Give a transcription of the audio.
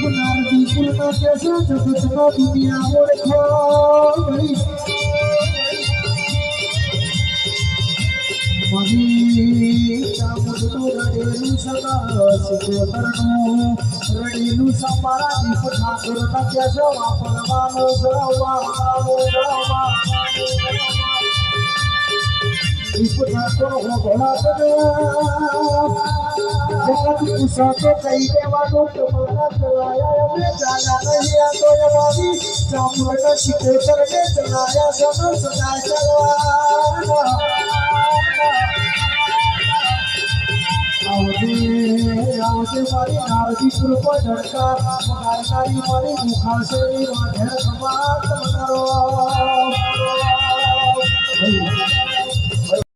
દીપનાર દીપુરના કેસો જગતનો દુનિયા ઓળખો ગઈ રડેલું સદા સિકોતરનું રડેલું સમારા કેસો વાપરવાનો જવાનો જવા ઠાકોર હોભળા જગત કુસાતો કહી દેવાનો તમારા ચલાયા અમે ચાલ્યા નહીં આ તો અમારી ચામુંડ શિકોતર ને ચલાયા સનો સદા ચલવાના આવજે આવજે મારી નારદી કૃપ ઝડકા મારનારી મારી મુખાશે વાઢેર ખમા તમારો